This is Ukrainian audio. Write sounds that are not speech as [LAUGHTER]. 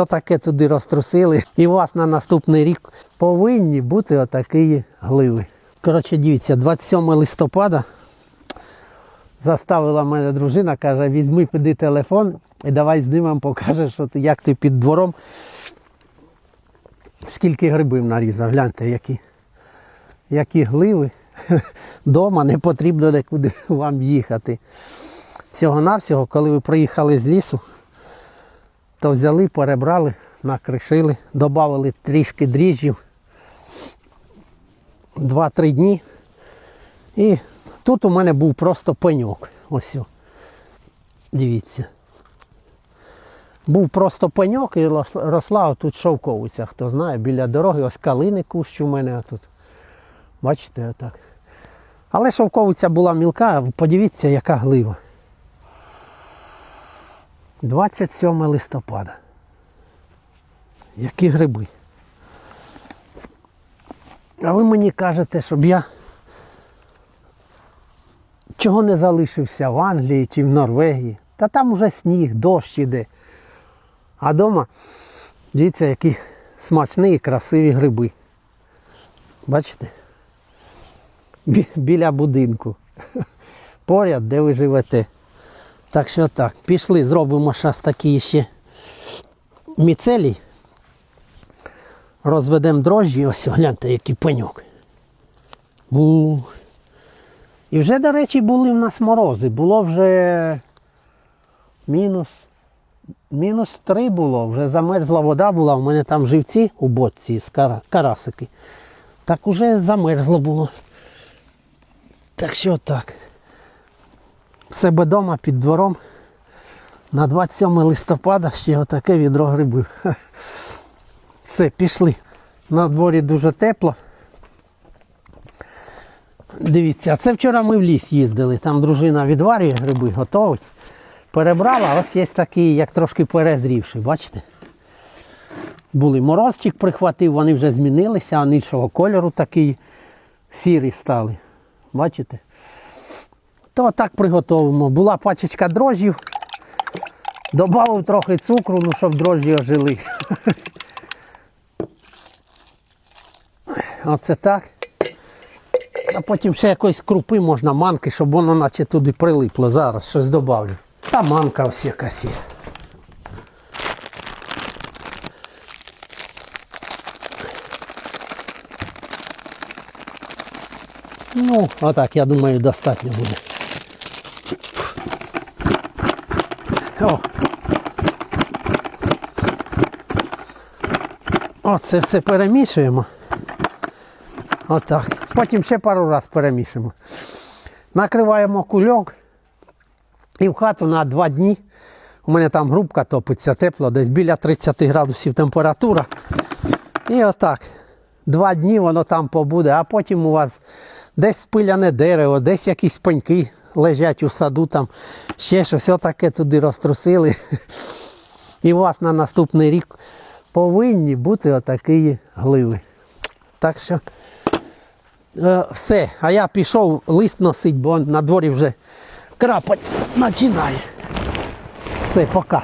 Отаке туди розтрусили. І у вас на наступний рік повинні бути отакі гливи. Коротше, дивіться, 27 листопада заставила мене дружина, каже, візьми піди телефон і давай знімемо, покажеш, що ти, як ти під двором. Скільки грибів нарізав, гляньте, які, які гливи. [LAUGHS] Дома не потрібно нікуди вам їхати. Всього-навсього, коли ви приїхали з лісу, то взяли, перебрали, накришили, додали трішки дріжджів. Два-три дні. І тут у мене був просто пеньок. Ось. Дивіться. Був просто пеньок і росла тут шовковиця. Хто знає, біля дороги, ось калини кущ у мене тут. Бачите, отак. Але шовковиця була мілка, подивіться, яка глива. 27 листопада. Які гриби. А ви мені кажете, щоб я чого не залишився в Англії чи в Норвегії. Та там уже сніг, дощ іде. А вдома, дивіться, які смачні і красиві гриби. Бачите? Біля будинку. [LAUGHS] Поряд, де ви живете. Так що так, пішли, зробимо зараз такі ще міцелій. Розведемо дрожжі, ось гляньте, який пеньок. Бу. І вже, до речі, були в нас морози. Було вже мінус, мінус 3 було, вже замерзла вода була, у мене там живці у бочці з кара, карасики. Так уже замерзло було. Так що так. Себе вдома під двором на 27 листопада ще отаке відро грибів. [LAUGHS] Все, пішли. На дворі дуже тепло. Дивіться, а це вчора ми в ліс їздили. Там дружина відварює гриби, готовить. Перебрала, ось є такий, як трошки перезрівший, бачите? Були морозчик прихватив, вони вже змінилися, а іншого кольору такий сірі стали. Бачите? То так приготовимо. Була пачечка дрожжів. Добавив трохи цукру, ну, щоб дрожжі ожили. [LAUGHS] Оце так. А потім ще якоїсь крупи можна, манки, щоб воно наче туди прилипло. Зараз щось добавлю. Та манка ось якась є. Ну, отак, я думаю, достатньо буде. О. Оце все перемішуємо. Отак. Потім ще пару раз перемішуємо. Накриваємо кульок і в хату на два дні. У мене там грубка топиться тепло, десь біля 30 градусів температура. І отак. Два дні воно там побуде, а потім у вас десь спиляне дерево, десь якісь пеньки лежать у саду, там ще щось отаке туди розтрусили. [LAUGHS] І у вас на наступний рік повинні бути отакі гливи. Так що е, все. А я пішов лист носить, бо на дворі вже крапать починає. Все, пока.